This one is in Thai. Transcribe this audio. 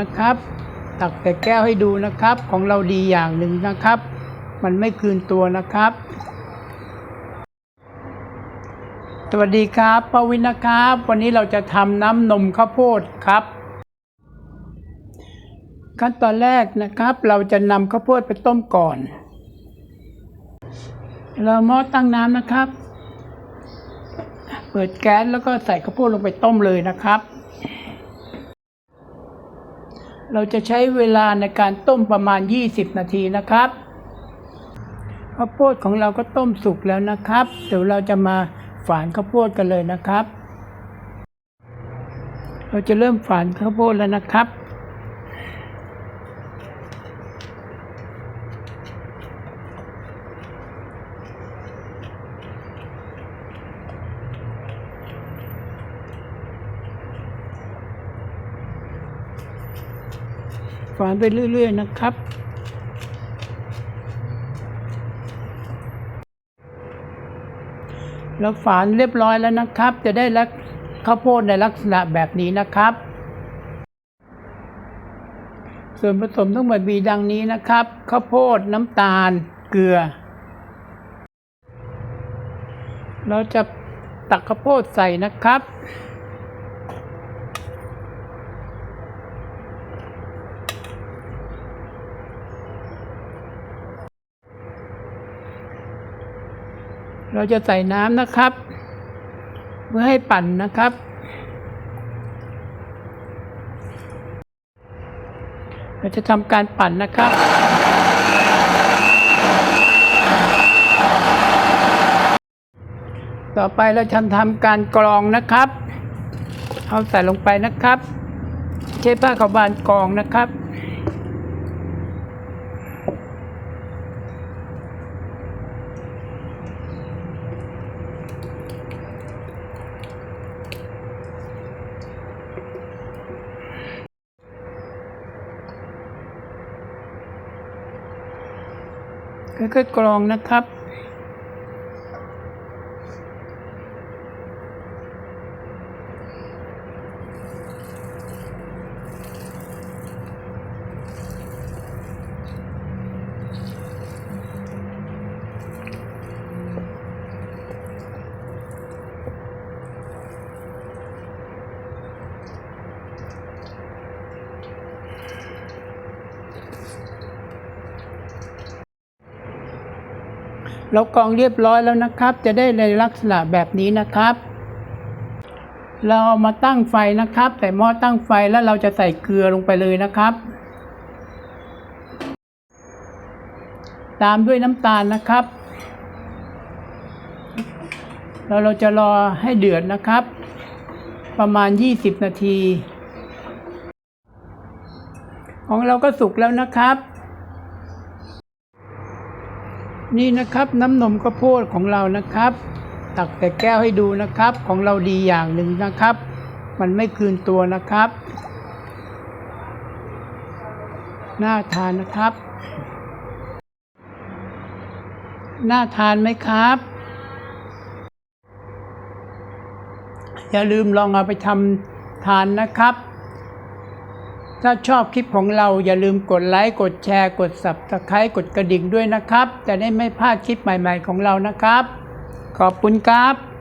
นะครับ ตักแต่แก้วให้ดูนะครับ ของเราดีอย่างหนึ่งนะครับ มันไม่คืนตัวนะครับ สวัสดีครับปวินนะครับ วันนี้เราจะทำน้ำนมข้าวโพดครับ ขั้นตอนแรกนะครับ เราจะนำข้าวโพดไปต้มก่อน เราหม้อตั้งน้ำนะครับ เปิดแก๊สแล้วก็ใส่ข้าวโพดลงไปต้มเลยนะครับ เราจะใช้เวลาในการต้มประมาณ 20 นาทีนะครับข้าวโพดของเราก็ต้มสุกแล้วนะครับ เดี๋ยวเราจะมาฝานข้าวโพดกันเลยนะครับ เราจะเริ่มฝานข้าวโพดแล้วนะครับ ฝานไปเรื่อย ๆ นะครับ เราฝานเรียบร้อยแล้วนะครับ จะได้ลักข้าวโพดในลักษณะแบบนี้นะครับ ส่วนผสมทั้งหมดมีดังนี้นะครับข้าวโพดน้ำตาลเกลือ เราจะตักข้าวโพดใส่นะครับ เราจะใส่น้ำนะครับ เพื่อให้ปั่นนะครับ เราจะทำการปั่นนะครับต่อไปเราจะทำการกรองนะครับ เอาใส่ลงไปนะครับ ใช้ผ้าขาวบานกรองนะครับ ค่อยๆกรองนะครับ เรากรองเรียบร้อยแล้วนะครับ จะได้ในลักษณะแบบนี้นะครับ เราเอามาตั้งไฟนะครับ ใส่หม้อตั้งไฟแล้วเราจะใส่เกลือลงไปเลยนะครับ ตามด้วยน้ำตาลนะครับแล้วเราจะรอให้เดือดนะครับ ประมาณ 20 นาที ของเราก็สุกแล้วนะครับ นี่นะครับ น้ำนมข้าวโพดของเรานะครับ ตักแต่แก้วให้ดูนะครับ ของเราดีอย่างหนึ่งนะครับ มันไม่คืนตัวนะครับ น่าทานนะครับ น่าทานไหมครับ อย่าลืมลองเอาไปทำทานนะครับ ถ้าชอบคลิปของเราอย่าลืมกดไลค์กดแชร์ กด Subscribe กดกระดิ่งด้วยนะครับ จะได้ไม่พลาดคลิปใหม่ๆของเรานะครับ ขอบคุณครับ